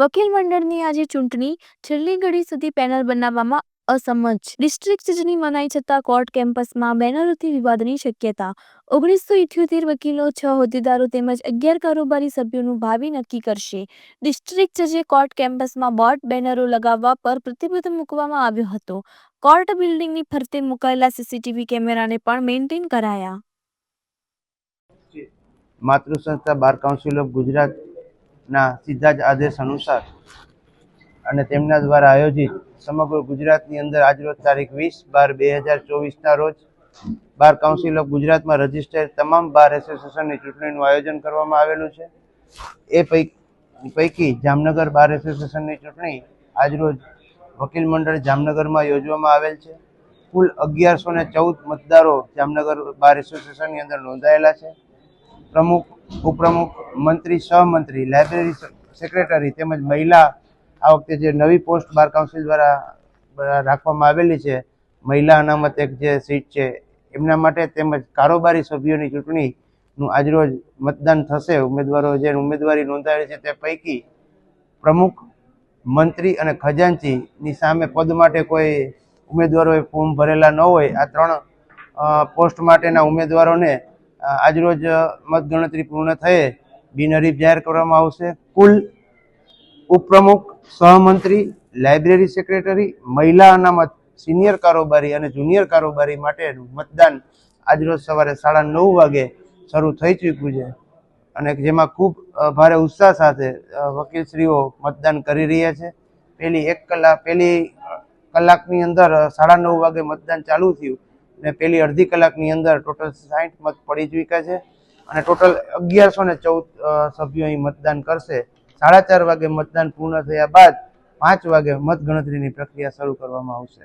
વકીલ મંડળની આજે ચૂંટણી. છેલ્લી ઘડી સુધી પેનલ બનાવવામાં અસમજ ડિસ્ટ્રિક્ટ જજની મનાઈ છતાં કોર્ટ કેમ્પસમાં બેનરોથી વિવાદની શક્યતા. ઓગણીસો ઇઠ્યોતેર વકીલો છ હોદ્દેદારો તેમજ અગિયાર કારોબારી સભ્યોનું ભાવિ નક્કી કરશે. ડિસ્ટ્રિક્ટ જજે કોર્ટ કેમ્પસમાં બોર્ડ બેનરો લગાવવા પર પ્રતિબંધ મૂકવામાં આવ્યો હતો. કોર્ટ બિલ્ડિંગની ફરતે મુકાયેલા સીસીટીવી કેમેરાને પણ મેન્ટેન કરાયા. માતૃ સંસ્થા બાર કાઉન્સિલ ઓફ ગુજરાતના સીધા જ આદેશ અનુસાર. અને તેમના દ્વારા આયોજિત સમગ્ર ગુજરાતની અંદર આજરોજ તારીખ વીસ બાર બે હજાર ચોવીસના રોજ બાર કાઉન્સિલ ઓફ ગુજરાતમાં રજિસ્ટર તમામ બાર એસોસિએશનની ચૂંટણીનું આયોજન કરવામાં આવેલું છે. એ પૈકી જામનગર બાર એસોસિએશનની ચૂંટણી આજરોજ વકીલ મંડળ જામનગરમાં યોજવામાં આવેલ છે. કુલ અગિયારસો ને ચૌદ મતદારો જામનગર બાર એસોસિએશનની અંદર નોંધાયેલા છે. પ્રમુખ, ઉપપ્રમુખ, મંત્રી, સહમંત્રી, લાઇબ્રેરી સેક્રેટરી તેમજ મહિલા આ વખતે જે નવી પોસ્ટ બાર કાઉન્સિલ દ્વારા રાખવામાં આવેલી છે, મહિલા અનામત એક જે સીટ છે, એમના માટે તેમજ કારોબારી સભ્યોની ચૂંટણીનું આજરોજ મતદાન થશે. ઉમેદવારો જે ઉમેદવારી નોંધાયેલી છે તે પૈકી પ્રમુખ, મંત્રી અને ખજાનચીની સામે પદ માટે કોઈ ઉમેદવારોએ ફોર્મ ભરેલા ન હોય. આ ત્રણ પોસ્ટ માટેના ઉમેદવારોને આજરોજ મતગણતરી પૂર્ણ થયે. બિનહરીફ જાહેર કરવામાં આવશે. કુલ ઉપપ્રમુખ, સહમંત્રી, લાઇબ્રેરી સેક્રેટરી, મહિલા અનામત, સિનિયર કારોબારી અને જુનિયર કારોબારી માટેનું મતદાન આજરોજ સવારે સાડા નવ વાગે શરૂ થઈ ચૂક્યું છે. અને જેમાં ખૂબ ભારે ઉત્સાહ સાથે વકીલશ્રીઓ મતદાન કરી રહ્યા છે. પેલી એક કલાક પેલી કલાકની અંદર સાડા નવ વાગે મતદાન ચાલુ થયું. ને પેલી અડધી કલાકની અંદર ટોટલ સાઠ મત પડી ચૂક્યા છે અને ટોટલ અગિયારસો ને ચૌદ સભ્યો અહીં મતદાન કરશે. સાડા ચાર વાગે મતદાન પૂર્ણ થયા બાદ પાંચ વાગે મતગણતરીની પ્રક્રિયા શરૂ કરવામાં આવશે.